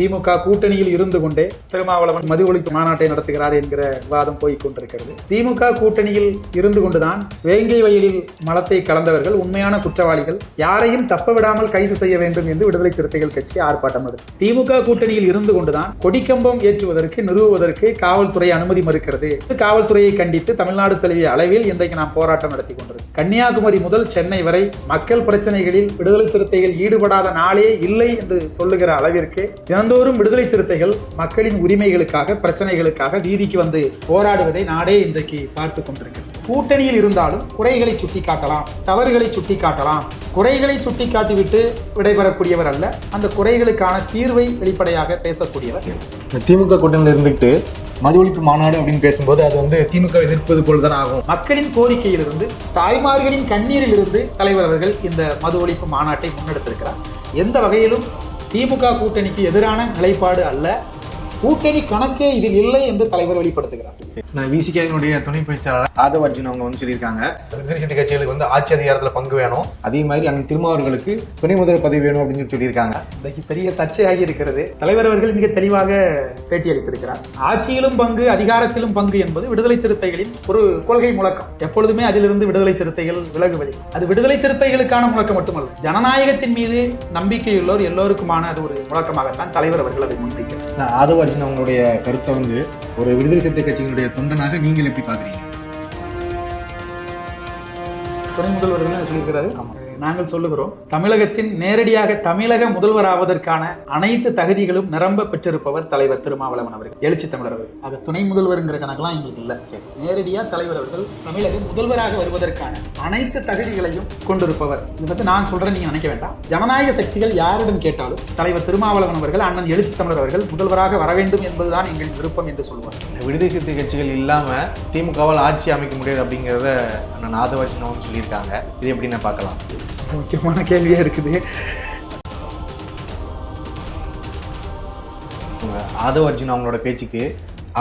திமுக கூட்டணியில் இருந்து கொண்டே திருமாவளவன் மது ஒழிப்பு மாநாட்டை நடத்துகிறார் என்கிற விவாதம் போய் கொண்டிருக்கிறது. திமுக கூட்டணியில் இருந்து கொண்டுதான் வேங்கை வயலில் மலத்தை கலந்தவர்கள் உண்மையான குற்றவாளிகள் யாரையும் தப்ப விடாமல் கைது செய்ய வேண்டும் என்று விடுதலை சிறுத்தைகள் கட்சி ஆர்ப்பாட்டம் நடத்தும் திமுக கூட்டணியில் இருந்து கொண்டுதான் கொடிக்கம்பம் ஏற்றுவதற்கு நிறுவுவதற்கு காவல்துறை அனுமதி மறுக்கிறது. காவல்துறையை கண்டித்து தமிழ்நாடு தழுவிய அளவில் இன்றைக்கு நாம் போராட்டம் நடத்தி கொண்டிருக்கிறோம் கன்னியாகுமரி முதல் சென்னை வரை மக்கள் பிரச்சனைகளில் விடுதலை சிறுத்தைகள் ஈடுபடாத நாளே இல்லை என்று சொல்லுகிற அளவிற்கு தினம் தினந்தோறும் விடுதலை சிறுத்தைகள் மக்களின் உரிமைகளுக்காக பிரச்சனைகளுக்காக வீதிக்கு வந்து போராடுவதை நாடே இன்றைக்கு பார்த்து கொண்டிருக்கிறது கூட்டணியில் இருந்தாலும் குறைகளை சுட்டிக்காட்டலாம் தவறுகளை சுட்டிக்காட்டலாம். குறைகளை சுட்டிக்காட்டிவிட்டு விடைபெறக்கூடியவர் அல்ல அந்த குறைகளுக்கான தீர்வை வெளிப்படையாக பேசக்கூடியவர். திமுக கூட்டணியில் இருந்துக்கிட்டு மது ஒழிப்பு மாநாடு அப்படின்னு பேசும்போது அது வந்து திமுக எதிர்ப்பது போல தான் ஆகும். மக்களின் கோரிக்கையிலிருந்து தாய்மார்களின் கண்ணீரிலிருந்து தலைவர் அவர்கள் இந்த மது ஒழிப்பு மாநாட்டை முன்னெடுத்திருக்கிறார். எந்த வகையிலும் திமுக கூட்டணிக்கு எதிரான நிலைப்பாடு அல்ல. கூட்டணி கணக்கே இதில் இல்லை என்று தலைவர் வெளிப்படுத்துகிறார். நான் விசிகாவினுடைய துணை பேச்சாளர்? ஆதவ அர்ஜுன் அவங்க வந்து சொல்லியிருக்காங்க. சிறுத்தை கட்சிகளுக்கு வந்து ஆட்சி அதிகாரத்தில் பங்கு வேணும். அதே மாதிரி அண்ணன் திருமாவர்களுக்கு துணை முதல்வர் பதவி வேணும் அப்படின்னு சொல்லி சொல்லியிருக்காங்க. இன்றைக்கு பெரிய சர்ச்சையாகி இருக்கிறது. தலைவர் அவர்கள் மிக தெளிவாக பேட்டி அளித்திருக்கிறார். ஆட்சியிலும் பங்கு அதிகாரத்திலும் பங்கு என்பது விடுதலை சிறுத்தைகளின் ஒரு கொள்கை முழக்கம். எப்பொழுதுமே அதிலிருந்து விடுதலை சிறுத்தைகள் விலகுவதில்லை. அது விடுதலை சிறுத்தைகளுக்கான முழக்கம் மட்டுமல்ல ஜனநாயகத்தின் மீது நம்பிக்கையுள்ளோர் எல்லோருக்குமான அது ஒரு முழக்கமாகத்தான் தலைவர் அவர்கள் அதை முன்வைக்கிறார். ஆதவ அர்ஜுன் அவங்களுடைய கருத்தை வந்து ஒரு விடுதலை சிறுத்தை கட்சியினுடைய தொண்டனாக நீங்கள் எப்படி பார்க்குறீங்க? துணை முதல்வர் என்ன சொல்லியிருக்கிறாரு? ஆமாம் நாங்கள் சொல்லுகிறோம் தமிழகத்தின் நேரடியாக தமிழக முதல்வராவதற்கான அனைத்து தகுதிகளும் நிரம்ப பெற்றிருப்பவர் தலைவர் திருமாவளவன் அவர்கள் எழுச்சி தமிழர் அவர்கள். அது துணை முதல்வருங்கிற கணக்கெல்லாம் எங்களுக்கு இல்லை. சரி நேரடியாக தலைவர் அவர்கள் தமிழக முதல்வராக வருவதற்கான அனைத்து தகுதிகளையும் கொண்டிருப்பவர். இதை வந்து நான் சொல்றேன் நீங்க நினைக்க வேண்டாம். ஜனநாயக சக்திகள் யாரிடம் கேட்டாலும் தலைவர் திருமாவளவன் அவர்கள் அண்ணன் எழுச்சி தமிழர் அவர்கள் முதல்வராக வர வேண்டும் என்பதுதான் எங்கள் விருப்பம் என்று சொல்வார் விடுதலை சிறுத்தை கட்சிகள் இல்லாமல் திமுகவால் ஆட்சி அமைக்க முடியாது அப்படிங்கிறத நான் ஆதவ சொல்லியிருக்காங்க. இது எப்படின்னு பார்க்கலாம்? முக்கியமான கேள்வியா இருக்குது. ஆதவ அர்ஜுன் அவங்களோட பேச்சுக்கு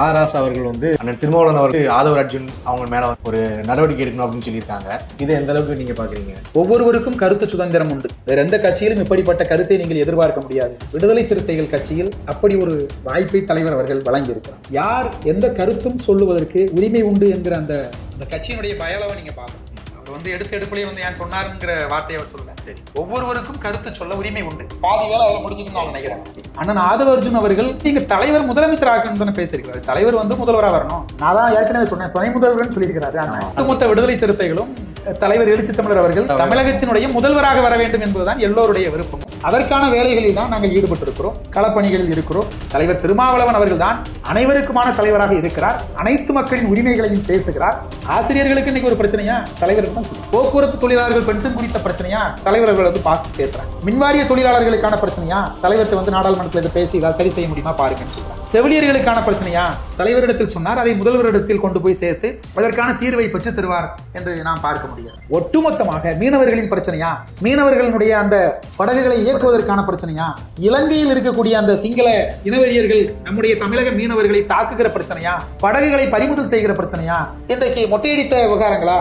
ஆர் ராசா அவர்கள் வந்து அண்ணன் திருமாவளவன் அவர்கள் ஆதவ அர்ஜுன் அவங்க மேல ஒரு நடவடிக்கை எடுக்கணும் அப்படின்னு சொல்லியிருக்காங்க. இதை எந்த அளவுக்கு நீங்க பாக்குறீங்க? ஒவ்வொருவருக்கும் கருத்து சுதந்திரம் உண்டு. வேற எந்த கட்சியிலும் இப்படிப்பட்ட கருத்தை நீங்கள் எதிர்பார்க்க முடியாது. விடுதலை சிறுத்தைகள் கட்சியில் அப்படி ஒரு வாய்ப்பை தலைவர் அவர்கள் வழங்கியிருக்கிறார். யார் எந்த கருத்தும் சொல்லுவதற்கு உரிமை உண்டு என்கிற அந்த அந்த கட்சியினுடைய பயலவை நீங்க பார்க்கணும். அவர் வந்து எடுத்து எடுப்புலயே வந்து ஏன் சொன்னாருங்கிற வார்த்தையை அவர் சொல்லல சரி. ஒவ்வொருவருக்கும் கருத்து சொல்ல உரிமை உண்டு. பாதி வேலை முடிஞ்சுட்டு நான் நினைக்கிறேன். அண்ணன் ஆதவ அர்ஜுன் அவர்கள் நீங்க தலைவர் முதலமைச்சர் ஆக்கணும் தானே பேசியிருக்கிறார். தலைவர் வந்து முதல்வராக வரணும். நான் தான் ஏற்கனவே சொன்னேன் துணை முதல்வர்னு சொல்லியிருக்கிறாரு ஒட்டுமொத்த விடுதலை சிறுத்தைகளும் தலைவர் எழுச்சி தமிழர் அவர்கள் தமிழகத்தினுடைய முதல்வராக வர வேண்டும் என்பதுதான் எல்லோருடைய விருப்பம். அதற்கான வேலைகளில் தான் நாங்கள் ஈடுபட்டிருக்கிறோம். களப்பணிகளில் இருக்கிறோம். தலைவர் திருமாவளவன் அவர்கள் தான் அனைவருக்குமான தலைவராக இருக்கிறார். அனைத்து மக்களின் உரிமைகளையும் பேசுகிறார். ஆசிரியர்களுக்கு இன்னைக்கு ஒரு பிரச்சனையா? தான் சொல்லுவோம். போக்குவரத்து தொழிலாளர்கள் பென்ஷன் குறித்த பிரச்சனையா? தலைவர் அவர்கள் வந்து பார்த்து பேசுறாங்க மின்வாரிய தொழிலாளர்களுக்கான பிரச்சனையா? தலைவர்கிட்ட வந்து நாடாளுமன்றத்தில் பேசி இதை சரி செய்ய முடியுமா? பாருங்கன்னு சொல்றாங்க செவிலியர்களுக்கான பிரச்சனையா? தலைவரிடத்தில் சொன்னார் அதை முதல்வரிடத்தில் கொண்டு போய் சேர்த்து அதற்கான தீர்வை பெற்று தருவார் என்று நாம் பார்க்க முடியாது ஒட்டுமொத்தமாக மீனவர்களின் பிரச்சனையா? மீனவர்களுடைய அந்த படகுகளை இயக்குவதற்கான பிரச்சனையா? இலங்கையில் இருக்கக்கூடிய அந்த சிங்கள இனவெறியர்கள் நம்முடைய தமிழக மீனவர்களை தாக்குகிற பிரச்சனையா? படகுகளை பறிமுதல் செய்கிற பிரச்சனையா? இன்றைக்கு மொட்டையடித்த விவகாரங்களா?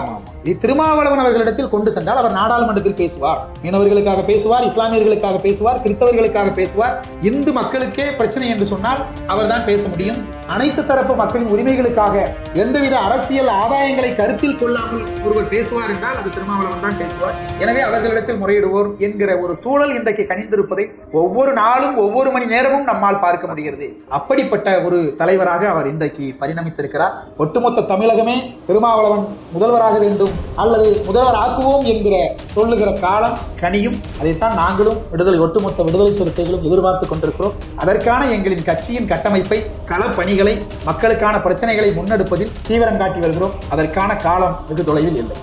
திருமாவளவன் அவர்களிடத்தில் கொண்டு சென்றால் அவர் நாடாளுமன்றத்தில் பேசுவார். மீனவர்களுக்காக பேசுவார் இஸ்லாமியர்களுக்காக பேசுவார் கிறிஸ்தவர்களுக்காக பேசுவார். இந்து மக்களுக்கே பிரச்சனை என்று சொன்னால் அவர்தான் பேச முடியும். அனைத்து தரப்பு மக்களின் உரிமைகளுக்காக எந்தவித அரசியல் ஆதாயங்களை கருத்தில் கொள்ளாமல் ஒருவர் பேசுவார் என்றால் அது திருமாவளவன் தான் பேசுவார். எனவே அவர்களிடத்தில் முறையிடுவோர் என்கிற ஒரு சூழல் இன்றைக்கு கணிந்திருப்பதை ஒவ்வொரு நாளும் ஒவ்வொரு மணி நேரமும் நம்மால் பார்க்க முடிகிறது. அப்படிப்பட்ட ஒரு தலைவராக அவர் இன்றைக்கு பரிணமித்திருக்கிறார். ஒட்டுமொத்த தமிழகமே திருமாவளவன் முதல்வராக வேண்டும். அல்லது முதல்வர் ஆக்குவோம் என்கிற சொல்லுகிற காலம் கனியும் அதைத்தான் நாங்களும் விடுதலை ஒட்டுமொத்த விடுதலை சிறுத்தைகளும் எதிர்பார்த்து கொண்டிருக்கிறோம். அதற்கான எங்களின் கட்சியின் கட்டமைப்பை களப்பணிகளை மக்களுக்கான பிரச்சனைகளை முன்னெடுப்பதில் தீவிரம் காட்டி வருகிறோம். அதற்கான காலம் வெகு தொலைவில் இல்லை.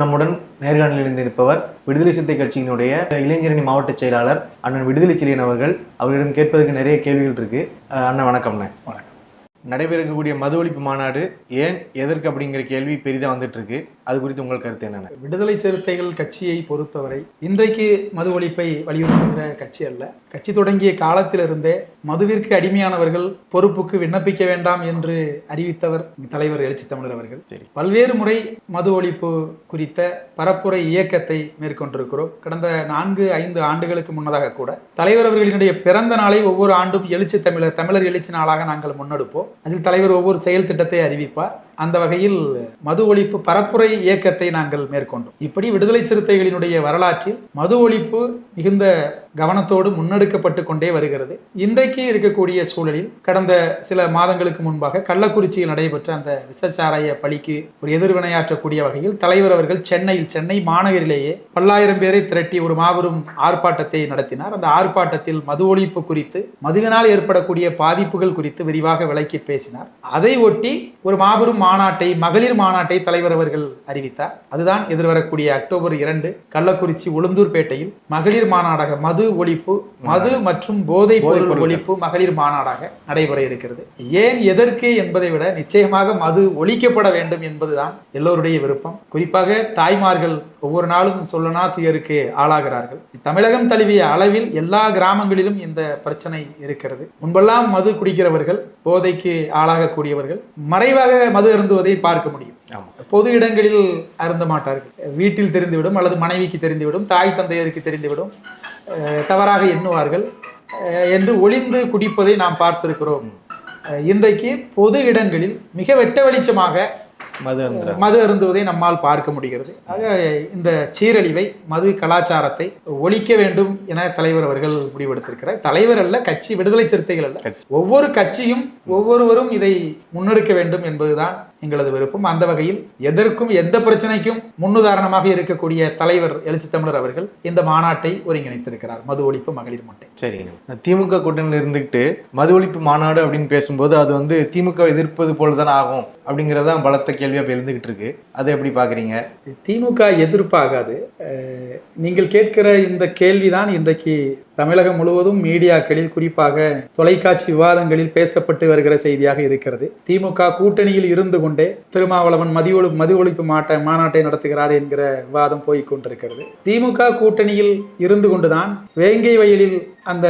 நம்முடன் நேர்காணலில் இருந்திருப்பவர் விடுதலை சிறுத்தை கட்சியினுடைய இளைஞரணி மாவட்ட செயலாளர் அண்ணன் விடுதலை செழியன் அவர்கள். அவரிடம் கேட்பதற்கு நிறைய கேள்விகள் இருக்கு. அண்ணன் வணக்கம்ண்ணே வணக்கம். நடைபெறக்கூடிய மது ஒழிப்பு மாநாடு ஏன் எதற்கு அப்படிங்கிற கேள்வி பெரிதாக வந்துட்டுருக்கு அது குறித்து உங்கள் கருத்து என்னென்ன? விடுதலை சிறுத்தைகள் கட்சியை பொறுத்தவரை இன்றைக்கு மது ஒழிப்பை வலியுறுத்துகிற கட்சி அல்ல. கட்சி தொடங்கிய காலத்திலிருந்தே மதுவிற்கு அடிமையானவர்கள் பொறுப்புக்கு விண்ணப்பிக்க வேண்டாம் என்று அறிவித்தவர் தலைவர் எழுச்சி தமிழர் அவர்கள். பல்வேறு முறை மது ஒழிப்பு குறித்த பரப்புரை இயக்கத்தை மேற்கொண்டிருக்கிறோம். கடந்த நான்கு ஐந்து ஆண்டுகளுக்கு முன்னதாக கூட தலைவர் அவர்களினுடைய பிறந்த நாளை ஒவ்வொரு ஆண்டும் எழுச்சி தமிழர் தமிழர் எழுச்சி நாளாக நாங்கள் முன்னெடுப்போம். அதில் தலைவர் ஒவ்வொரு செயல் திட்டத்தை அறிவிப்பார். அந்த வகையில் மது ஒழிப்பு பரப்புரை இயக்கத்தை நாங்கள் மேற்கொண்டோம். இப்படி விடுதலை சிறுத்தைகளினுடைய வரலாற்றில் மது ஒழிப்பு மிகுந்த கவனத்தோடு முன்னெடுக்கப்பட்டு கொண்டே வருகிறது. இன்றைக்கு இருக்கக்கூடிய சூழலில் கடந்த சில மாதங்களுக்கு முன்பாக கள்ளக்குறிச்சியில் நடைபெற்ற அந்த விசச்சாராய பலிக்கு ஒரு எதிர்வினையாற்றக்கூடிய வகையில் தலைவர் அவர்கள் சென்னையில் சென்னை மாநகரிலேயே பல்லாயிரம் பேரை திரட்டி ஒரு மாபெரும் ஆர்ப்பாட்டத்தை நடத்தினார். அந்த ஆர்ப்பாட்டத்தில் மது ஒழிப்பு குறித்து மதுவினால் ஏற்படக்கூடிய பாதிப்புகள் குறித்து விரிவாக விளக்கி பேசினார். அதை ஒட்டி ஒரு மாபெரும் மாநாட்டை மகளிர் மாநாட்டை தலைவர் அவர்கள் அறிவித்தார். அதுதான் எதிர்வரக்கூடிய அக்டோபர் இரண்டு கள்ளக்குறிச்சி உளுந்தூர்பேட்டையில் மகளிர் மாநாடாக மது ஒழிப்பு மது மற்றும் போதைப் பொருள் ஒழிப்பு மகளிர் மாநாடாக நடைபெற இருக்கிறது. ஏன் எதற்கு என்பதை விட நிச்சயமாக மது ஒழிக்கப்பட வேண்டும் என்பதுதான் எல்லோருடைய விருப்பம். குறிப்பாக தாய்மார்கள் ஒவ்வொரு நாளும் சொல்லனா துயருக்கு ஆளாகிறார்கள். தமிழகம் தழுவிய அளவில் எல்லா கிராமங்களிலும் இந்த பிரச்சனை இருக்கிறது. முன்பெல்லாம் மது குடிக்கிறவர்கள் போதைக்கு ஆளாகக்கூடியவர்கள் மறைவாக மது அருந்துவதை பார்க்க முடியும். பொது இடங்களில் அருந்த மாட்டார்கள். வீட்டில் தெரிந்துவிடும் அல்லது மனைவிக்கு தெரிந்துவிடும் தாய் தந்தையருக்கு தெரிந்துவிடும் தவறாக எண்ணுவார்கள் என்று ஒளிந்து குடிப்பதை நாம் பார்த்திருக்கிறோம். இன்றைக்கு பொது இடங்களில் மிக வெட்ட வெளிச்சமாக மது மது அருந்துவதை நம்மால் பார்க்க முடிகிறது. ஆக இந்த சீரழிவை மது கலாச்சாரத்தை ஒழிக்க வேண்டும் என தலைவர் அவர்கள் முடிவெடுத்திருக்கிறார். தலைவர் அல்ல கட்சி விடுதலை சிறுத்தைகள் அல்ல. ஒவ்வொரு கட்சியும் ஒவ்வொருவரும் இதை முன்னெடுக்க வேண்டும் என்பதுதான் எங்களது விருப்பம். அந்த வகையில் எதற்கும் எந்த பிரச்சனைக்கும் முன்னுதாரணமாக இருக்கக்கூடிய தலைவர் எழுச்சி தமிழர் அவர்கள் இந்த மாநாட்டை ஒருங்கிணைத்திருக்கிறார். மது ஒழிப்பு மகளிர் மட்டை. சரிங்க. திமுக கூட்டணியில் இருந்துக்கிட்டு மது ஒழிப்பு மாநாடு அப்படின்னு பேசும்போது அது வந்து திமுக எதிர்ப்பது போல தான் ஆகும் அப்படிங்கிறதான் பலத்த கேள்வியா இப்ப எழுந்துகிட்டு இருக்கு. அதை எப்படி பாக்குறீங்க? திமுக எதிர்ப்பாகாது. நீங்கள் கேட்கிற இந்த கேள்விதான் இன்றைக்கு தமிழகம் முழுவதும் மீடியாக்களில் குறிப்பாக தொலைக்காட்சி விவாதங்களில் பேசப்பட்டு வருகிற செய்தியாக இருக்கிறது. திமுக கூட்டணியில் இருந்து கொண்டே திருமாவளவன் மதி ஒழி மது ஒழிப்பு மாட்ட மாநாட்டை நடத்துகிறார் என்கிற விவாதம் போய்க் கொண்டிருக்கிறது. திமுக கூட்டணியில் இருந்து கொண்டுதான் வேங்கை வயலில் அந்த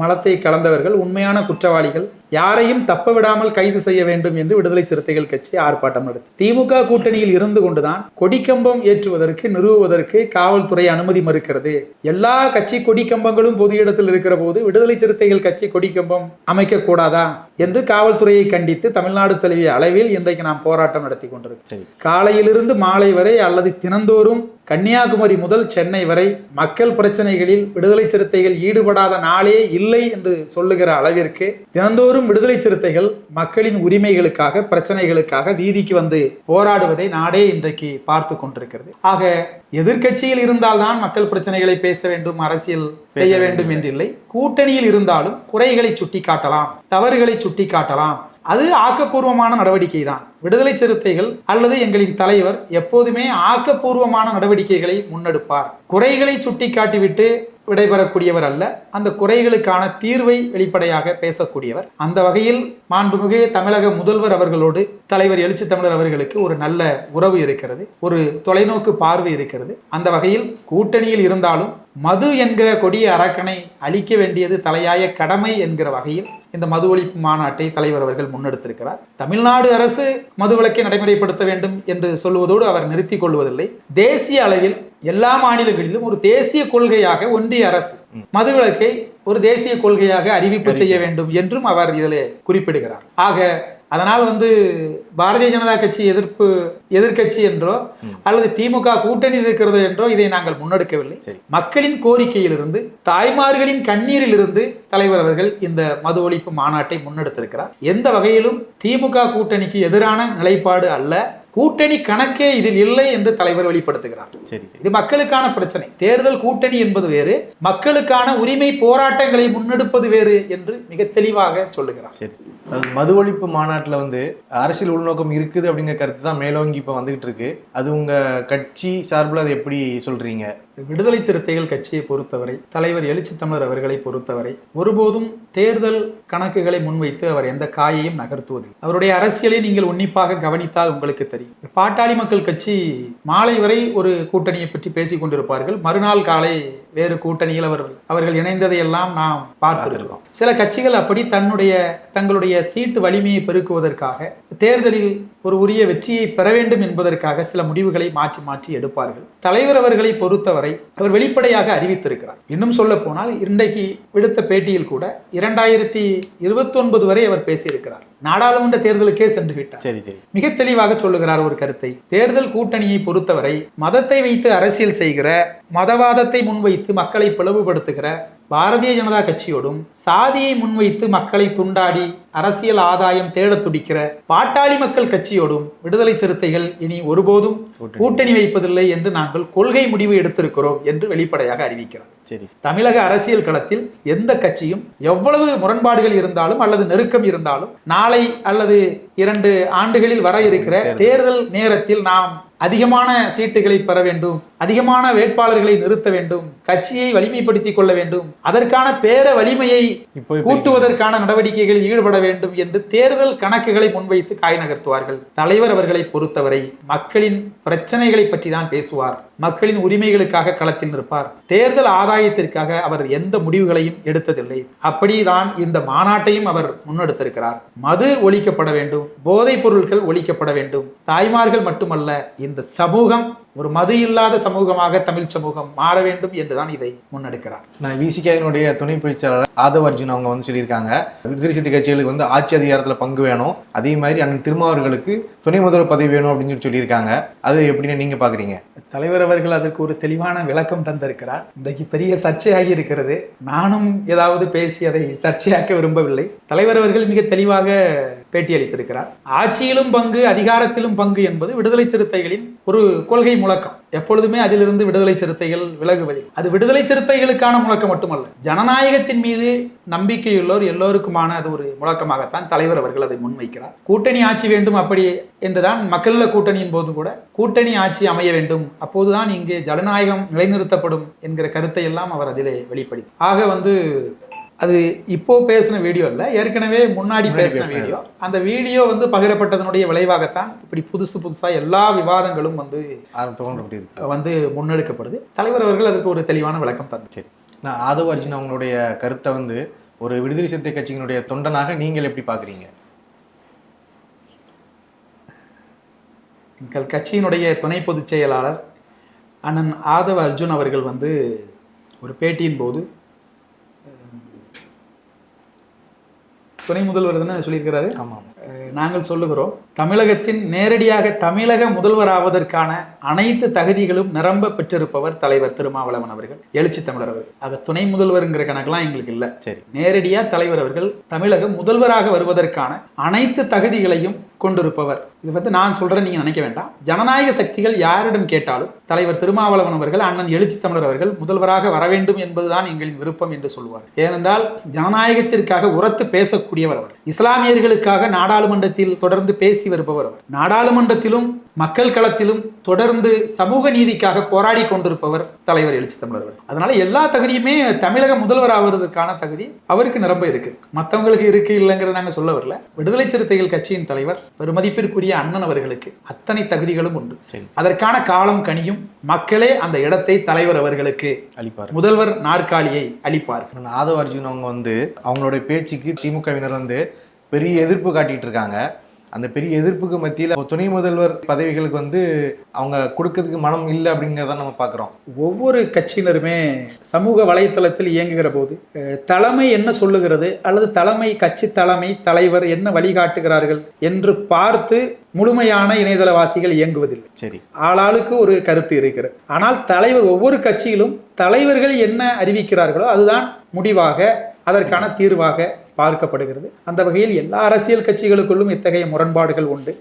மலத்தை கலந்தவர்கள் உண்மையான குற்றவாளிகள் யாரையும் தப்ப விடாமல் கைது செய்ய வேண்டும் என்று விடுதலை சிறுத்தைகள் கட்சி ஆர்ப்பாட்டம் நடத்தி. திமுக கூட்டணியில் இருந்து கொண்டுதான் கொடிக்கம்பம் ஏற்றுவதற்கு நிறுவுவதற்கு காவல்துறை அனுமதி மறுக்கிறது. எல்லா கட்சி கொடிக்கம்பங்களும் பொது இடத்தில் இருக்கிற போது விடுதலை சிறுத்தைகள் கட்சி கொடிக்கம்பம் அமைக்க கூடாதா என்று காவல்துறையை கண்டித்து தமிழ்நாடு தழுவிய அளவில் இன்றைக்கு நாம் போராட்டம் நடத்தி கொண்டிருக்கிறோம். காலையிலிருந்து மாலை வரை அல்லது தினந்தோறும் கன்னியாகுமரி முதல் சென்னை வரை மக்கள் பிரச்சனைகளில் விடுதலை சிறுத்தைகள் ஈடுபடாத நாளே இல்லை என்று சொல்லுகிற அளவிற்கு தினந்தோறும் விடுதலை சிறுத்தைகள் மக்களின் உரிமைகளுக்காக பிரச்சனைகளுக்காக வீதிக்கு வந்து போராடுவதை நாடே இன்றைக்கு பார்த்து கொண்டிருக்கிறது. ஆக எதிர்க்கட்சியில் இருந்தால்தான் மக்கள் பிரச்சனைகளை பேச வேண்டும் அரசியல் செய்ய வேண்டும். என்றில்லை. கூட்டணியில் இருந்தாலும் குறைகளை சுட்டி காட்டலாம் தவறுகளை சுட்டி காட்டலாம் அது ஆக்கப்பூர்வமான நடவடிக்கை தான் விடுதலை சிறுத்தைகள் அல்லது எங்களின் தலைவர் எப்போதுமே ஆக்கப்பூர்வமான நடவடிக்கைகளை முன்னெடுப்பார். குறைகளை சுட்டி காட்டிவிட்டு விடைபெறக்கூடியவர் அல்ல. அந்த குறைகளுக்கான தீர்வை வெளிப்படையாக பேசக்கூடியவர். அந்த வகையில் மாண்புமிகு தமிழக முதல்வர் அவர்களோடு தலைவர் எழுச்சி தமிழர் அவர்களுக்கு ஒரு நல்ல உறவு இருக்கிறது. ஒரு தொலைநோக்கு பார்வை இருக்கிறது. அந்த வகையில் கூட்டணியில் இருந்தாலும் மது என்கிற கொடிய அரக்கனை அழிக்க வேண்டியது தலையாய கடமை என்கிற வகையில் இந்த மது ஒழிப்பு மாநாட்டை தலைவர் அவர்கள் முன்னெடுத்திருக்கிறார். தமிழ்நாடு அரசு மதுவிலக்கை நடைமுறைப்படுத்த வேண்டும் என்று சொல்லுவதோடு அவர் நிறுத்திக் கொள்வதில்லை. தேசிய அளவில் எல்லா மாநிலங்களிலும் ஒரு தேசிய கொள்கையாக ஒன்றிய அரசு மதுவிலக்கை ஒரு தேசிய கொள்கையாக அறிவிப்பு செய்ய வேண்டும் என்றும் அவர் இதில் குறிப்பிடுகிறார். ஆக அதனால் வந்து பாரதிய ஜனதா கட்சி எதிர்ப்பு எதிர்க்கட்சி என்றோ அல்லது திமுக கூட்டணி இருக்கிறது என்றோ இதை நாங்கள் முன்னெடுக்கவில்லை. மக்களின் கோரிக்கையிலிருந்து தாய்மார்களின் கண்ணீரிலிருந்து தலைவர் அவர்கள் இந்த மது ஒழிப்பு மாநாட்டை முன்னெடுத்திருக்கிறார். எந்த வகையிலும் திமுக கூட்டணிக்கு எதிரான நிலைப்பாடு அல்ல. கூட்டணி கணக்கே இதில் இல்லை என்று தலைவர் வெளிப்படுத்துகிறார். சரி சரி. இது மக்களுக்கான பிரச்சனை. தேர்தல் கூட்டணி என்பது வேறு மக்களுக்கான உரிமை போராட்டங்களை முன்னெடுப்பது வேறு என்று மிக தெளிவாக சொல்லுகிறார். சரி. மது ஒழிப்பு மாநாட்டில் வந்து அரசியல் உள்நோக்கம் இருக்குது அப்படிங்கிற கருத்து தான் மேலோங்கி இப்போ வந்துகிட்டு இருக்கு. அது உங்க கட்சி சார்பில் அதை எப்படி சொல்றீங்க? விடுதலை சிறுத்தைகள் கட்சியை பொறுத்தவரை தலைவர் எழுச்சி தமிழர் அவர்களை பொறுத்தவரை ஒருபோதும் தேர்தல் கணக்குகளை முன்வைத்து அவர் எந்த காயையும் நகர்த்துவதில்லை. அவருடைய அரசியலை நீங்கள் உன்னிப்பாக கவனித்தால் உங்களுக்கு தெரியும். பாட்டாளி மக்கள் கட்சி மாலை வரை ஒரு கூட்டணியை பற்றி பேசிக் கொண்டிருப்பார்கள். மறுநாள் காலை வேறு கூட்டணியில் அவர்கள் அவர்கள் இணைந்ததை எல்லாம் நாம் பார்த்திருக்கிறோம். சில கட்சிகள் அப்படி தன்னுடைய தங்களுடைய சீட்டு வலிமையை பெருக்குவதற்காக தேர்தலில் ஒரு உரிய வெற்றியை பெற வேண்டும் என்பதற்காக சில முடிவுகளை மாற்றி மாற்றி எடுப்பார்கள். தலைவர் அவர்களை பொறுத்தவரை அவர் வெளிப்படையாக அறிவித்திருக்கிறார். இன்னும் சொல்ல போனால் இன்றைக்கு விடுத்த பேட்டியில் கூட இரண்டாயிரத்தி இருபத்தி ஒன்பது வரை அவர் பேசியிருக்கிறார். நாடாளுமன்ற தேர்தலுக்கே சென்று விட்டார். சரி சரி. மிக தெளிவாக சொல்லுகிறார் ஒரு கருத்தை. தேர்தல் கூட்டணியை பொறுத்தவரை மதத்தை வைத்து அரசியல் செய்கிற மதவாதத்தை முன்வைத்து மக்களை பிளவுபடுத்துகிற பாரதிய ஜனதா கட்சியோடும் சாதியை முன்வைத்து மக்களை துண்டாடி அரசியல் ஆதாயம் தேட துடிக்கிற பாட்டாளி மக்கள் கட்சியோடும் விடுதலை சிறுத்தைகள் இனி ஒருபோதும் கூட்டணி. வைப்பதில்லை என்று நாங்கள் கொள்கை முடிவு எடுத்திருக்கிறோம் என்று வெளிப்படையாக அறிவிக்கிறார் சரி தமிழக அரசியல் களத்தில் எந்த கட்சியும் எவ்வளவு முரண்பாடுகள் இருந்தாலும் அல்லது நெருக்கம் இருந்தாலும் நாளை அல்லது இரண்டு ஆண்டுகளில் வர இருக்கிற தேர்தல். நேரத்தில் நாம் அதிகமான சீட்டுகளை பெற வேண்டும் அதிகமான வேட்பாளர்களை நிறுத்த வேண்டும் கட்சியை வலிமைப்படுத்திக் கொள்ள வேண்டும் அதற்கான பேர வலிமையை கூட்டுவதற்கான நடவடிக்கைகளில் ஈடுபட வேண்டும் என்று தேர்தல் கணக்குகளை முன்வைத்து காய் நகர்த்துவார்கள். தலைவர் அவர்களை பொறுத்தவரை மக்களின் பிரச்சனைகளை பற்றி தான் பேசுவார். மக்களின் உரிமைகளுக்காக களத்தில் நிற்பார். தேர்தல் ஆதாயத்திற்காக அவர் எந்த முடிவுகளையும் எடுத்ததில்லை. அப்படிதான் இந்த மாநாட்டையும் அவர் முன்னெடுத்திருக்கிறார். மது ஒழிக்கப்பட வேண்டும் போதைப் பொருட்கள் ஒழிக்கப்பட வேண்டும். தாய்மார்கள் மட்டுமல்ல இந்த சமூகம் ஒரு மது இல்லாத சமூகமாக தமிழ் சமூகம் மாற வேண்டும் என்றுதான் இதை முன்னெடுக்கிறார். நான் விசிகாயினுடைய துணை பொதுச்செயலாளர் ஆதவ அர்ஜுன் அவங்க வந்து சொல்லியிருக்காங்க. விடுதலை கட்சிகளுக்கு வந்து ஆட்சி அதிகாரத்துல பங்கு வேணும். அதே மாதிரி அண்ணன் திருமாவர்களுக்கு துணை முதல்வர் பதவி வேணும் அப்படின்னு சொல்லி சொல்லியிருக்காங்க. அது எப்படின்னு நீங்க பாக்குறீங்க? தலைவர் அவர்கள் அதற்கு ஒரு தெளிவான விளக்கம் தந்திருக்கிறார். இன்றைக்கு பெரிய சர்ச்சையாகி இருக்கிறது. நானும் ஏதாவது பேசி அதை சர்ச்சையாக்க விரும்பவில்லை. தலைவர் அவர்கள் மிக தெளிவாக பேட்டியளித்திருக்கிறார். ஆட்சியிலும் பங்கு அதிகாரத்திலும் பங்கு என்பது விடுதலை சிறுத்தைகளின் ஒரு கொள்கை முழக்கம். எப்பொழுதுமே அதிலிருந்து விடுதலை சிறுத்தைகள் விலகுவதில். அது விடுதலை சிறுத்தைகளுக்கான முழக்கம் மட்டுமல்ல ஜனநாயகத்தின் மீது நம்பிக்கையுள்ளோர் எல்லோருக்குமான அது ஒரு முழக்கமாகத்தான் தலைவர் அவர்கள் அதை முன்வைக்கிறார். கூட்டணி ஆட்சி வேண்டும் அப்படி என்றுதான் மக்கள கூட்டணியின் போது கூட கூட்டணி ஆட்சி அமைய வேண்டும். அப்போதுதான் இங்கே ஜனநாயகம் நிலைநிறுத்தப்படும் என்கிற கருத்தை எல்லாம் அவர் அதிலே வெளிப்படுத்தி. ஆக வந்து அது இப்போ பேசின வீடியோ இல்ல ஏற்கனவே முன்னாடி பேசின வீடியோ. அந்த வீடியோ வந்து பகிரப்பட்டதனுடைய விளைவாகத்தான் இப்படி புதுசு புதுசா எல்லா விவாதங்களும் வந்து வந்து முன்னெடுக்கப்படுது. தலைவர் அவர்கள் அதுக்கு ஒரு தெளிவான விளக்கம் தந்தார் சரி. நான் ஆதவ அர்ஜுன் அவங்களுடைய கருத்தை வந்து ஒரு விடுதலை சிறுத்தை கட்சியினுடைய தொண்டனாக நீங்கள் எப்படி பாக்குறீங்க எங்கள் கட்சியினுடைய துணை பொதுச் செயலாளர் அண்ணன் ஆதவ அர்ஜுன் அவர்கள் வந்து ஒரு பேட்டியின் போது துணை முதல்வர் தானே சொல்லியிருக்கிறாரு. ஆமாம் நாங்கள் சொல்லுகிறோம் தமிழகத்தின் நேரடியாக தமிழக முதல்வர் ஆவதற்கான அனைத்து தகுதிகளும் நிரம்ப பெற்றிருப்பவர் தலைவர் திருமாவளவன் அவர்கள் எழுச்சி தமிழர் அவர்கள். அது துணை முதல்வருங்கிற கணக்கெல்லாம் எங்களுக்கு இல்லை. சரி. நேரடியா தலைவர் அவர்கள் தமிழக முதல்வராக வருவதற்கான அனைத்து தகுதிகளையும் கொண்டிருப்பவர். இது வந்து நான் சொல்கிறேன் நீங்கள் நினைக்க வேண்டாம். ஜனநாயக சக்திகள் யாரிடம் கேட்டாலும் தலைவர் திருமாவளவன் அவர்கள் அண்ணன் எழுச்சி தமிழர் அவர்கள் முதல்வராக வர வேண்டும் என்பதுதான் எங்களின் விருப்பம் என்று சொல்வார் ஏனென்றால் ஜனநாயகத்திற்காக உரத்து பேசக்கூடியவர் அவர். இஸ்லாமியர்களுக்காக நாடாளுமன்றத்தில் தொடர்ந்து பேசி வருபவர் அவர். நாடாளுமன்றத்திலும் மக்கள் களத்திலும் தொடர்ந்து சமூக நீதிக்காக போராடி கொண்டிருப்பவர் தலைவர் எழுச்சி தமிழர் அதனால எல்லா தகுதியுமே தமிழக முதல்வர் ஆவதற்கான தகுதி அவருக்கு நிரம்ப இருக்கு. மற்றவங்களுக்கு இருக்கு இல்லைங்கிறத நாங்க சொல்ல வரல. விடுதலை சிறுத்தைகள் கட்சியின் தலைவர் பெருமதிப்பிற்குரிய அண்ணன் அவர்களுக்கு அத்தனை தகுதிகளும் உண்டு. அதற்கான காலம் கனியும் மக்களே அந்த இடத்தை தலைவர் அவர்களுக்கு அளிப்பார் முதல்வர் நாற்காலியை அண்ணன் ஆதவ அர்ஜுன் அவங்க வந்து அவங்களுடைய பேச்சுக்கு திமுகவினர் வந்து பெரிய எதிர்ப்பு காட்டிட்டு இருக்காங்க. அந்த பெரிய எதிர்ப்புக்கு மத்தியில் துணை முதல்வர் பதவிகளுக்கு வந்து அவங்க கொடுக்கறதுக்கு மனம் இல்லை அப்படிங்கிறத நம்ம பார்க்குறோம் ஒவ்வொரு கட்சியினருமே சமூக வலைத்தளத்தில் இயங்குகிற போது தலைமை என்ன சொல்லுகிறது அல்லது தலைமை கட்சி தலைமை தலைவர் என்ன வழிகாட்டுகிறார்கள் என்று பார்த்து முழுமையான இணையதளவாசிகள் இயங்குவதில்லை. சரி. ஆளாளுக்கு ஒரு கருத்து இருக்கிறது. ஆனால் தலைவர் ஒவ்வொரு கட்சியிலும் தலைவர்கள் என்ன அறிவிக்கிறார்களோ அதுதான் முடிவாக அதற்கான தீர்வாக பார்க்கப்படுகிறது. அந்த வகையில் எல்லா அரசியல் கட்சிகளுக்குள்ளும் இத்தகைய முரண்பாடுகள் உண்டு.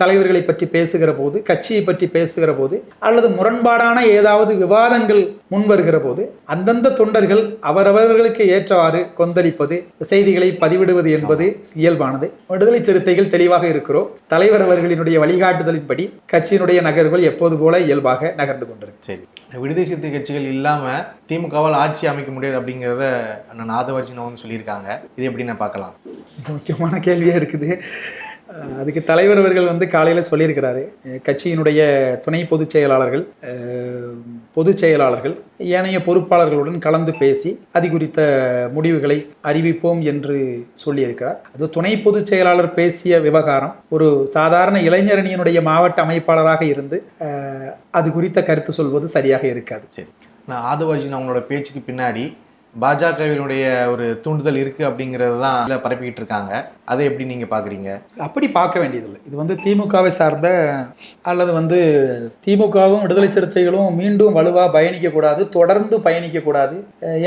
தலைவர்களை பற்றி பேசுகிற போது கட்சியை பற்றி பேசுகிற போது அல்லது முரண்பாடான ஏதாவது விவாதங்கள் முன்வருகிற போது அந்தந்த தொண்டர்கள் அவரவர்களுக்கு ஏற்றவாறு கொந்தளிப்பது செய்திகளை பதிவிடுவது என்பது இயல்பானது. விடுதலை சிறுத்தைகள் தெளிவாக இருக்கிறோம். தலைவர் அவர்களினுடைய வழிகாட்டுதலின்படி கட்சியினுடைய நகர்வுகள் எப்போது போல இயல்பாக நகர்ந்து கொண்டிருக்கு. சரி. விடுதலை சிறுத்தை கட்சிகள் இல்லாமல் திமுகவால் ஆட்சி அமைக்க முடியாது அப்படிங்கிறத அண்ணன் ஆதவர்ஜினா வந்து சொல்லியிருக்காங்க. இது எப்படி நான் பார்க்கலாம்? முக்கியமான கேள்வியாக இருக்குது. அதுக்கு தலைவர் அவர்கள் வந்து காலையில் சொல்லியிருக்கிறாரு. கட்சியினுடைய துணை பொதுச் செயலாளர்கள் பொதுச் செயலாளர்கள் ஏனைய பொறுப்பாளர்களுடன் கலந்து பேசி அது குறித்த முடிவுகளை அறிவிப்போம் என்று சொல்லியிருக்கிறார். அது துணை பொதுச் செயலாளர் பேசிய விவகாரம். ஒரு சாதாரண இளைஞரணியினுடைய மாவட்ட அமைப்பாளராக இருந்து அது குறித்த கருத்து சொல்வது சரியாக இருக்காது. சரி. நான் ஆதவர்ஜினா அவங்களோட பேச்சுக்கு பின்னாடி பாஜகவினுடைய ஒரு தூண்டுதல் இருக்கு அப்படிங்கிறது தான் பரப்பிக்கிட்டு இருக்காங்க. அதை எப்படி நீங்க பாக்குறீங்க? அப்படி பார்க்க வேண்டியதில்லை. இது வந்து திமுகவை சார்ந்த அல்லது வந்து திமுகவும் விடுதலை சிறுத்தைகளும் மீண்டும் வலுவாக பயணிக்கக்கூடாது தொடர்ந்து பயணிக்கக்கூடாது.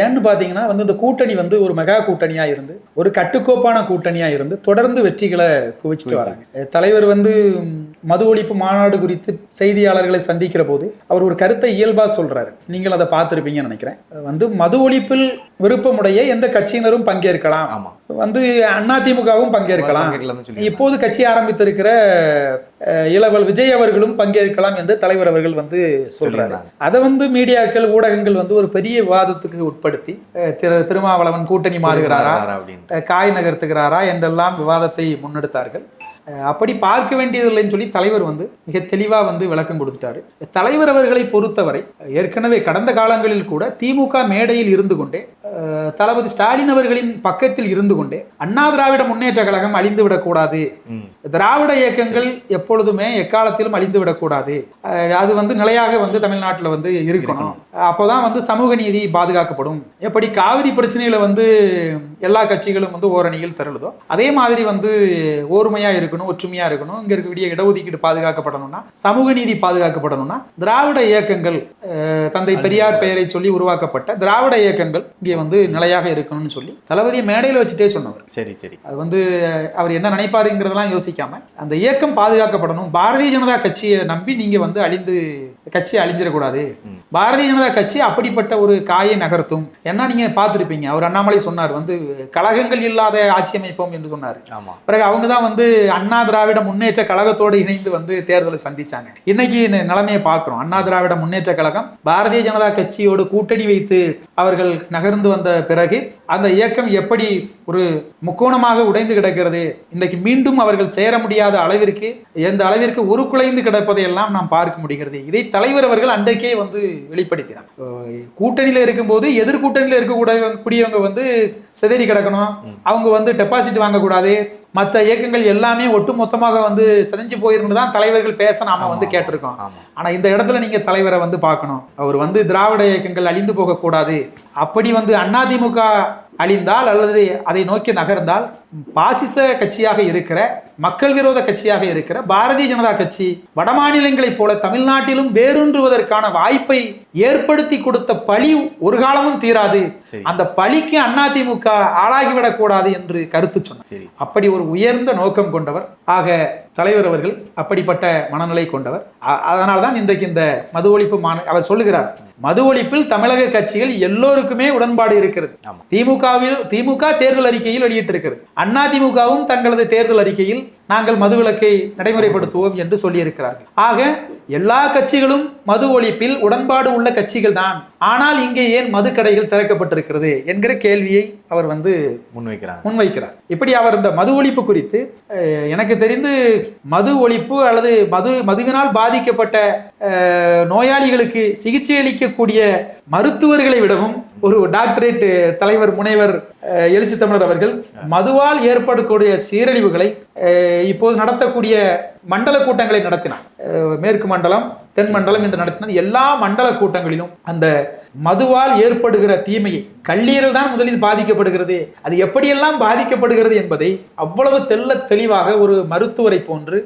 ஏன்னு பார்த்தீங்கன்னா வந்து இந்த கூட்டணி வந்து ஒரு மெகா கூட்டணியாக இருந்து ஒரு கட்டுக்கோப்பான கூட்டணியாக இருந்து தொடர்ந்து வெற்றிகளை குவிச்சிட்டு வராங்க. தலைவர் வந்து மது ஒழிப்பு மாநாடு குறித்து செய்தியாளர்களை சந்திக்கிற போது அவர் ஒரு கருத்தை இயல்பாக சொல்றாரு. நீங்கள் அதை பார்த்துருப்பீங்கன்னு நினைக்கிறேன். வந்து மது ஒழிப்பில் விருப்பமுடைய எந்த கட்சியினரும் பங்கேற்கலாம். வந்து அதிமுகவும் பங்கேற்கலாம். இப்போது கட்சி ஆரம்பித்திருக்கிற இளவல் விஜய் அவர்களும் பங்கேற்கலாம் என்று தலைவர் அவர்கள் வந்து சொல்றாரு. அதை வந்து மீடியாக்கள் ஊடகங்கள் வந்து ஒரு பெரிய விவாதத்துக்கு உட்படுத்தி திரு திருமாவளவன் கூட்டணி மாறுகிறாரா? காய் நகர்த்துகிறாரா என்றெல்லாம் விவாதத்தை முன்னெடுத்தார்கள். அப்படி பார்க்க வேண்டியதில்லைன்னு சொல்லி தலைவர் வந்து மிக தெளிவா வந்து விளக்கம் கொடுத்துட்டாரு. தலைவர் அவர்களை பொறுத்தவரை ஏற்கனவே கடந்த காலங்களில் கூட திமுக மேடையில் இருந்து கொண்டே தளபதி ஸ்டாலின் அவர்களின் பக்கத்தில் இருந்து கொண்டே அண்ணா திராவிட முன்னேற்ற கழகம் அழிந்து விடக்கூடாது. திராவிட இயக்கங்கள் எப்பொழுதுமே எக்காலத்திலும் அழிந்து விடக்கூடாது. அது வந்து நிலையாக வந்து தமிழ்நாட்டில் வந்து இருக்கணும். அப்போதான் வந்து சமூக நீதி பாதுகாக்கப்படும். எப்படி காவிரி பிரச்சனையில வந்து எல்லா கட்சிகளும் வந்து ஓரணியில் திரளுதோ அதே மாதிரி வந்து ஓர்மையா இருக்கணும் ஒற்றுமையா இருக்கணும். இங்க இருக்கக்கூடிய இடஒதுக்கீடு பாதுகாக்கப்படணும்னா சமூக நீதி பாதுகாக்கப்படணும்னா திராவிட இயக்கங்கள் தந்தை பெரியார் பெயரை சொல்லி உருவாக்கப்பட்ட திராவிட இயக்கங்கள் இங்கே வந்து நிலையாக இருக்கணும்னு சொல்லி தளபதியை மேடையில் வச்சுட்டே சொன்னவர். சரி சரி. அது வந்து அவர் என்ன நினைப்பாருங்கிறதெல்லாம் யோசிக்காம அந்த இயக்கம் பாதுகாக்கப்படணும். பாரதிய ஜனதா கட்சியை நம்பி நீங்க வந்து அழிந்து கட்சியை அழிஞ்சிடக்கூடாது. பாரதிய ஜனதா கட்சி அப்படிப்பட்ட ஒரு காயை நகர்த்தும். என்ன நீங்க பார்த்திருப்பீங்க. அவர் அண்ணாமலை சொன்னார் வந்து கழகங்கள் இல்லாத ஆட்சி அமைப்போம் என்று சொன்னார். ஆமா. பிறகு அவங்க தான் வந்து அண்ணா திராவிட முன்னேற்ற கழகத்தோடு இணைந்து வந்து தேர்தலை சந்திச்சாங்க. இன்னைக்கு நிலைமையை பார்க்கிறோம். அண்ணா திராவிட முன்னேற்ற கழகம் பாரதிய ஜனதா கட்சியோடு கூட்டணி வைத்து அவர்கள் நகர்ந்து வந்த பிறகு அந்த இயக்கம் எப்படி ஒரு முக்கோணமாக உடைந்து கிடக்கிறது இன்னைக்கு மீண்டும் அவர்கள் சேர முடியாத அளவிற்கு எந்த அளவிற்கு உருக்குலைந்து கிடப்பதை எல்லாம் நாம் பார்க்க முடிகிறது. இதை தலைவர் அவர்கள் அன்றைக்கே வந்து வெளிப்படுத்தினார் அஹ் கூட்டணியில இருக்கும்போது எதிர் கூட்டணியில இருக்கக்கூடிய கூடியவங்க வந்து சிதறி கிடக்கணும். அவங்க வந்து டெபாசிட் வாங்கக்கூடாது. மற்ற இயக்கங்கள் எல்லாமே ஒட்டு மொத்தமாக வந்து சிதைஞ்சு போயிருந்து தான் தலைவர்கள் பேச நாம வந்து கேட்டிருக்கோம். ஆமா. ஆனா இந்த இடத்துல நீங்க தலைவரை வந்து பார்க்கணும். அவர் வந்து திராவிட இயக்கங்கள் அழிந்து போகக்கூடாது. அப்படி வந்து அதிமுக அழிந்தால் அல்லது அதை நோக்கி நகர்ந்தால் பாசிச கட்சியாக இருக்கிற மக்கள் விரோத கட்சியாக இருக்கிற பாரதிய ஜனதா கட்சி வடமாநிலங்களைப் போல தமிழ்நாட்டிலும் வேரூன்றுவதற்கான வாய்ப்பை ஏற்படுத்தி கொடுத்த பழி ஒரு காலமும் தீராது. அந்த பழிக்கு அதிமுக ஆளாகிவிடக் கூடாது என்று கருத்து சொன்னார். அப்படி ஒரு உயர்ந்த நோக்கம் கொண்டவர். ஆக தலைவர் அவர்கள் அப்படிப்பட்ட மனநிலை கொண்டவர். அ- அதனால்தான் இன்றைக்கு இந்த மது ஒழிப்பு மாந அவர் சொல்லுகிறார் மது ஒழிப்பில் தமிழக கட்சிகள் எல்லோருக்குமே உடன்பாடு இருக்கிறது. திமுகவில் திமுக தேர்தல் அறிக்கையில் வெளியிட்டிருக்கிறது. அண்ணா திமுகவும் தங்களது தேர்தல் அறிக்கையில் நாங்கள் மதுவிலக்கை நடைமுறைப்படுத்துவோம் என்று சொல்லியிருக்கிறார்கள். ஆக எல்லா கட்சிகளும் மது ஒழிப்பில் உடன்பாடு உள்ள கட்சிகள் தான். ஆனால் இங்கே ஏன் மது கடைகள் திறக்கப்பட்டிருக்கிறது என்கிற கேள்வியை அவர் வந்து முன்வைக்கிறாங்க முன்வைக்கிறார். இப்படி அவர் இந்த மது ஒழிப்பு குறித்து எனக்கு தெரிந்து மது ஒழிப்பு அல்லது மது மதுவினால் பாதிக்கப்பட்ட நோயாளிகளுக்கு சிகிச்சை அளிக்கக்கூடிய மருத்துவர்களை விடவும் ஒரு டாக்டரேட் தலைவர் முனைவர் எழுச்சி தமிழர் அவர்கள் மதுவால் ஏற்படக்கூடிய சீரழிவுகளை இப்போது நடத்தக்கூடிய மண்டல கூட்டங்களை நடத்தினார். மேற்கு மண்டலம் தென் மண்டலம் என்று நடத்தினார் எல்லா மண்டல கூட்டங்களிலும் அந்த மதுவால் ஏற்படுகிற தீமையை கல்லீரல் தான் முதலில் பாதிக்கப்படுகிறது. அது எப்படியெல்லாம் பாதிக்கப்படுகிறது என்பதை அவ்வளவு தெள்ள தெளிவாக ஒரு மருத்துவரை போன்று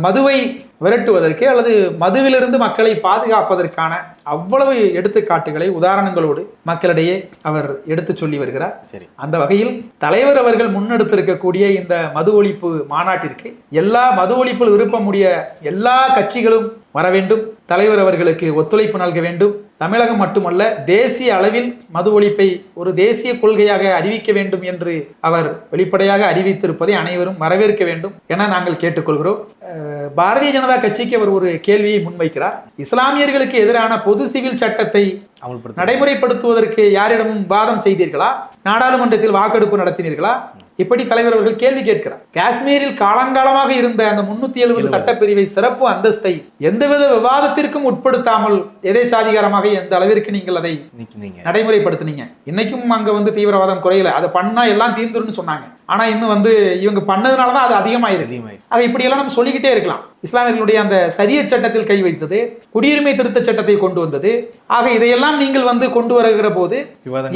மதுவை விரட்டுவதற்கு அல்லது மதுவிலிருந்து மக்களை பாதுகாப்பதற்கான அவ்வளவு எடுத்துக்காட்டுகளை உதாரணங்களோடு மக்களிடையே அவர் எடுத்து சொல்லி வருகிறார். சரி. அந்த வகையில் தலைவர் அவர்கள் முன்னெடுத்திருக்கக்கூடிய இந்த மது ஒழிப்பு மாநாட்டிற்கு எல்லா மது ஒழிப்பில் விருப்பமுடைய எல்லா கட்சிகளும் வர வேண்டும். தலைவர் அவர்களுக்கு ஒத்துழைப்பு நல்க வேண்டும். தமிழகம் மட்டுமல்ல தேசிய அளவில் மது ஒழிப்பை ஒரு தேசிய கொள்கையாக அறிவிக்க வேண்டும் என்று அவர் வெளிப்படையாக அறிவித்திருப்பதை அனைவரும் வரவேற்க வேண்டும் என நாங்கள் கேட்டுக்கொள்கிறோம். பாரதிய ஜனதா கட்சிக்கு அவர் ஒரு கேள்வியை முன்வைக்கிறார். இஸ்லாமியர்களுக்கு எதிரான பொது சிவில் சட்டத்தை நடைமுறைப்படுத்துவதற்கு யாரிடமும் வாதம் செய்தீர்களா? நாடாளுமன்றத்தில் வாக்கெடுப்பு நடத்தினீர்களா? இப்படி தலைவர் அவர்கள் கேள்வி கேட்கிறார்? காஷ்மீரில் காலங்காலமாக இருந்த அந்த முன்னூத்தி எழுபது சட்டப்பிரிவை சிறப்பு அந்தஸ்தை எந்தவித விவாதத்திற்கும் உட்படுத்தாமல் எதேச்சாதிகாரமாக எந்த அளவிற்கு நீங்கள் அதை நடைமுறைப்படுத்துனீங்க? இன்னைக்கும் அங்க வந்து தீவிரவாதம் குறையல. அதை பண்ணா எல்லாம் தீந்துருன்னு சொன்னாங்க. ஆனா இன்னும் வந்து இவங்க பண்ணதுனால தான் அது அதிகமாயிருக்கு. ஆக இப்படியெல்லாம் நம்ம சொல்லிக்கிட்டே இருக்கலாம். இஸ்லாமியர்களுடைய அந்த சரிய சட்டத்தில் கை வைத்தது குடியுரிமை திருத்த சட்டத்தை கொண்டு வந்தது. ஆக இதையெல்லாம் நீங்கள் வந்து கொண்டு வருகிற போது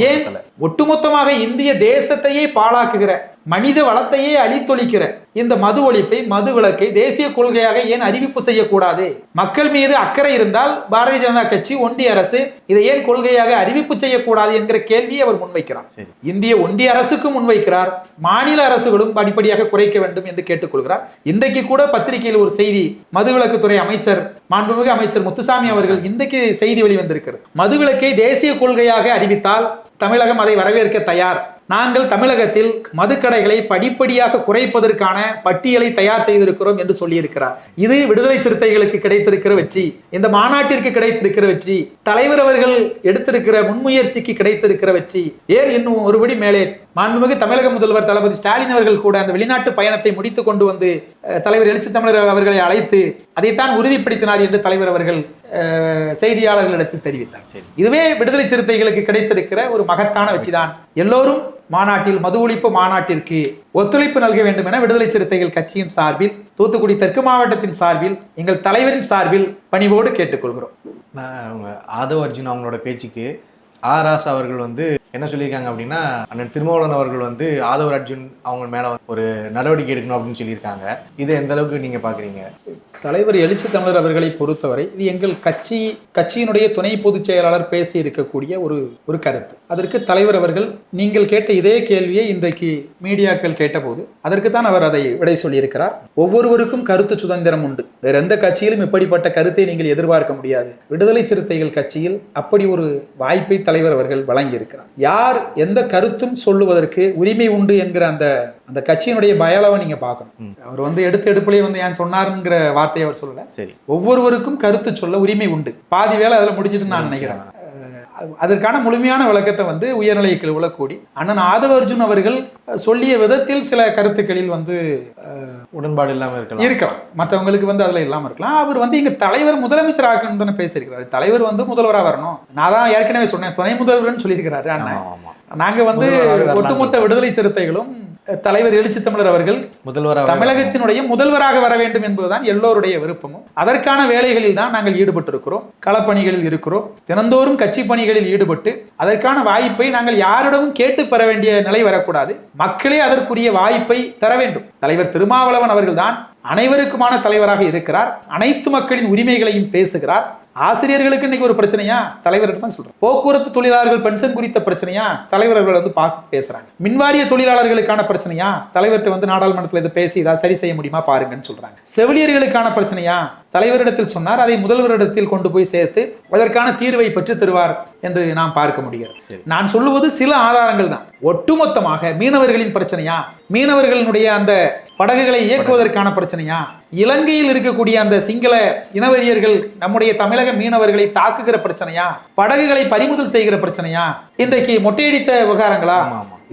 ஏன். ஒட்டுமொத்தமாக இந்திய தேசத்தையே பாழாக்குகிற மனித வளத்தையே அழித்தொழிக்கிற இந்த மது ஒழிப்பை மது விலக்கை தேசிய கொள்கையாக ஏன் அறிவிப்பு செய்யக்கூடாது? மக்கள் மீது அக்கறை இருந்தால் பாரதிய ஜனதா கட்சி ஒன்றிய அரசு இதை ஏன் கொள்கையாக அறிவிப்பு செய்யக்கூடாது என்கிற கேள்வியை அவர் முன்வைக்கிறார். இந்திய ஒன்றிய அரசுக்கு முன்வைக்கிறார். மாநில அரசுகளும் படிப்படியாக குறைக்க வேண்டும் என்று கேட்டுக்கொள்கிறார். இன்றைக்கு கூட பத்திரிகையில் ஒரு செய்தி மதுவிலக்குத்துறை அமைச்சர் மாண்புமிகு அமைச்சர் முத்துசாமி அவர்கள் இன்றைக்கு செய்தி வெளிவந்திருக்கிறது. மதுவிலக்கை தேசிய கொள்கையாக அறிவித்தால் தமிழகம் அதை வரவேற்க தயார். நாங்கள் தமிழகத்தில் மதுக்கடைகளை படிப்படியாக குறைப்பதற்கான பட்டியலை தயார் செய்திருக்கிறோம் என்று சொல்லியிருக்கிறார். இது விடுதலை சிறுத்தைகளுக்கு கிடைத்திருக்கிற வெற்றி இந்த மாநாட்டிற்கு கிடைத்திருக்கிற வெற்றி தலைவர் அவர்கள் எடுத்திருக்கிற முன்முயற்சிக்கு கிடைத்திருக்கிற வெற்றி. ஏன் இன்னும் ஒருபடி மேலே மாண்புமிகு தமிழக முதல்வர் தளபதி ஸ்டாலின் அவர்கள் கூட அந்த வெளிநாட்டு பயணத்தை முடித்து கொண்டு வந்து தலைவர் எழுச்சி தமிழர் அவர்களை அழைத்து அதைத்தான் உறுதிப்படுத்தினார் என்று தலைவர் அவர்கள் செய்தியாளர்களிடத்தில் தெரிவித்தார். இதுவே விடுதலை சிறுத்தைகளுக்கு கிடைத்திருக்கிற ஒரு மகத்தான வெற்றிதான். எல்லோரும் மாநாட்டில் மது ஒழிப்பு மாநாட்டிற்கு ஒத்துழைப்பு நல்க வேண்டும் என விடுதலை சிறுத்தைகள் கட்சியின் சார்பில் தூத்துக்குடி தெற்கு மாவட்டத்தின் சார்பில் எங்கள் தலைவரின் சார்பில் பணிவோடு கேட்டுக்கொள்கிறோம். நான் ஆதவ் அர்ஜுன் அவங்களோட பேச்சுக்கு ஆர் அவர்கள் வந்து என்ன சொல்லியிருக்காங்க அப்படின்னா அண்ணன் திருமாவளவன் அவர்கள் வந்து ஆதவர் அர்ஜுன் அவங்க மேல ஒரு நடவடிக்கை எடுக்கணும் அப்படின்னு சொல்லியிருக்காங்க. இதை எந்த அளவுக்கு நீங்க பாக்குறீங்க? தலைவர் எழுச்சி தமிழர் அவர்களை பொறுத்தவரை இது எங்கள் கட்சி கட்சியினுடைய துணை பொதுச் செயலாளர் பேசி இருக்கக்கூடிய ஒரு ஒரு கருத்து. அதற்கு தலைவர் அவர்கள் நீங்கள் கேட்ட இதே கேள்வியை இன்றைக்கு மீடியாக்கள் கேட்டபோது அதற்கு தான் அவர் அதை விடை சொல்லியிருக்கிறார். ஒவ்வொருவருக்கும் கருத்து சுதந்திரம் உண்டு. வேற எந்த கட்சியிலும் இப்படிப்பட்ட கருத்தை நீங்கள் எதிர்பார்க்க முடியாது. விடுதலை சிறுத்தைகள் கட்சியில் அப்படி ஒரு வாய்ப்பை தலைவர் அவர்கள் வழங்கியிருக்கிறார். யார் எந்த கருத்தும் சொல்லுவதற்கு உரிமை உண்டு என்கிற அந்த அந்த கட்சியினுடைய பயலாவை நீங்க பார்க்கணும். அவர் வந்து எடுத்த எடுப்புலயே வந்து ஏன் சொன்னாருங்கிற வார்த்தையை அவர் சொல்லல. சரி. ஒவ்வொருவருக்கும் கருத்து சொல்ல உரிமை உண்டு. பாதி வேலை அதுல முடிஞ்சிட்டு நான் நினைக்கிறேன். அதற்கான முழுமையான விளக்கத்தை வந்து உயர்நிலை குழுவுல கூடி அண்ணன் ஆதவ அர்ஜுன் அவர்கள் சொல்லிய விதத்தில் சில கருத்துக்களில் வந்து உடன்பாடு இல்லாம இருக்கலாம். இருக்கலாம். மற்றவங்களுக்கு வந்து அதுல இல்லாம இருக்கலாம். அவர் வந்து இங்க தலைவர் முதலமைச்சர் ஆக்கணும் தானே பேசியிருக்கிறாரு. தலைவர் வந்து முதல்வரா வரணும். நான் தான் ஏற்கனவே சொன்னேன் துணை முதல்வர்னு சொல்லியிருக்கிறாரு அண்ணன். ஆமா ஆமா. நாங்க வந்து முதல்வராக. ஒட்டுமொத்த விடுதலை சிறுத்தைகளும் தலைவர் எழுச்சி தமிழர் அவர்கள் முதல்வராக தமிழகத்தினுடைய முதல்வராக வர வேண்டும் என்பதுதான் எல்லோருடைய விருப்பமும். அதற்கான வேலைகளில் தான் நாங்கள் ஈடுபட்டிருக்கிறோம். களப்பணிகளில் இருக்கிறோம். தினந்தோறும் கட்சி பணிகளில் ஈடுபட்டு அதற்கான வாய்ப்பை நாங்கள் யாரிடமும் கேட்டு பெற வேண்டிய நிலை வரக்கூடாது. மக்களே அதற்குரிய வாய்ப்பை தர வேண்டும். தலைவர் திருமாவளவன் அவர்கள்தான் அனைவருக்குமான தலைவராக இருக்கிறார். அனைத்து மக்களின் உரிமைகளையும் பேசுகிறார். ஆசிரியர்களுக்கு இன்னைக்கு ஒரு பிரச்சனையா? தலைவர்கிட்ட தான் சொல்றேன். போக்குவரத்து தொழிலாளர்கள் பென்ஷன் குறித்த பிரச்சனையா? தலைவர்கள் வந்து பார்த்து பேசுறாங்க. மின்வாரிய தொழிலாளர்களுக்கான பிரச்சனையா? தலைவர்கிட்ட வந்து நாடாளுமன்றத்தில் இதை பேசி இதை சரி செய்ய முடியுமா பாருங்கன்னு சொல்றாங்க. செவிலியர்களுக்கான பிரச்சனையா? தலைவரிடத்தில் சொன்னார் அதை முதல்வரிடத்தில் கொண்டு போய் சேர்த்து அதற்கான தீர்வை பெற்று தருவார் என்று நாம் பார்க்க முடிகிறது. நான் சொல்லுவது சில ஆதாரங்கள் தான். ஒட்டுமொத்தமாக மீனவர்களின் பிரச்சனையா? மீனவர்களினுடைய அந்த படகுகளை இயக்குவதற்கான பிரச்சனையா? இலங்கையில் இருக்கக்கூடிய அந்த சிங்கள இனவெறியர்கள் நம்முடைய தமிழக மீனவர்களை தாக்குகிற பிரச்சனையா? படகுகளை பறிமுதல் செய்கிற பிரச்சனையா? இன்றைக்கு மொட்டையடித்த விவகாரங்களா?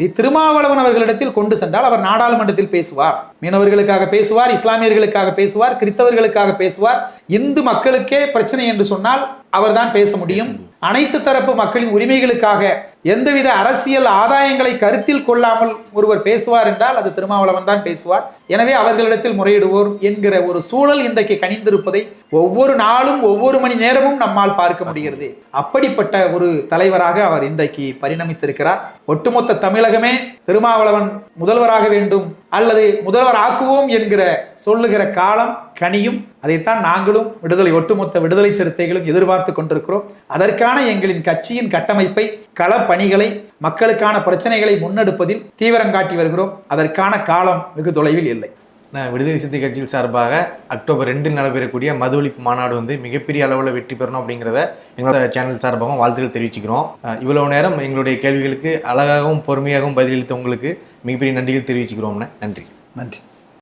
திருமாவளவன் அவர்களிடத்தில் கொண்டு சென்றால் அவர் நாடாளுமன்றத்தில் பேசுவார். மீனவர்களுக்காக பேசுவார் இஸ்லாமியர்களுக்காக பேசுவார் கிறிஸ்தவர்களுக்காக பேசுவார். இந்து மக்களுக்கே பிரச்சனை என்று சொன்னால் அவர்தான் பேச முடியும். அனைத்து தரப்பு மக்களின் உரிமைகளுக்காக எந்தவித அரசியல் ஆதாயங்களை கருத்தில் கொள்ளாமல் ஒருவர் பேசுவார் என்றால் அது திருமாவளவன் தான் பேசுவார். எனவே அவர்களிடத்தில் முறையிடுவோர் என்கிற ஒரு சூழல் இன்றைக்கு கணிந்திருப்பதை ஒவ்வொரு நாளும் ஒவ்வொரு மணி நேரமும் நம்மால் பார்க்க முடிகிறது. அப்படிப்பட்ட ஒரு தலைவராக அவர் இன்றைக்கு பரிணமித்திருக்கிறார். ஒட்டுமொத்த தமிழகமே திருமாவளவன் முதல்வராக வேண்டும் அல்லது முதல்வர் ஆக்குவோம் என்கிற சொல்லுகிற காலம் கனியும் அதைத்தான் நாங்களும் விடுதலை ஒட்டுமொத்த விடுதலை சிறுத்தைகளும் எதிர்பார்த்து கொண்டிருக்கிறோம். அதற்கான எங்களின் கட்சியின் கட்டமைப்பை களப்பணிகளை மக்களுக்கான பிரச்சனைகளை முன்னெடுப்பதில் தீவிரம் காட்டி வருகிறோம். அதற்கான காலம் வெகு தொலைவில் இல்லை. விடுதலை சிறுத்தை கட்சியில் சார்பாக அக்டோபர் ரெண்டில் நடைபெறக்கூடிய மது ஒழிப்பு மாநாடு வந்து மிகப்பெரிய அளவில் வெற்றி பெறணும் அப்படிங்கிறத எங்களோட சேனல் சார்பாகவும் வாழ்த்துக்கள் தெரிவிச்சுக்கிறோம். இவ்வளவு நேரம் எங்களுடைய கேள்விகளுக்கு அழகாகவும் பொறுமையாகவும் பதிலளித்த உங்களுக்கு மிகப்பெரிய நன்றிகள் தெரிவிச்சுக்கிறோம்ண்ணே நன்றி. நன்றி.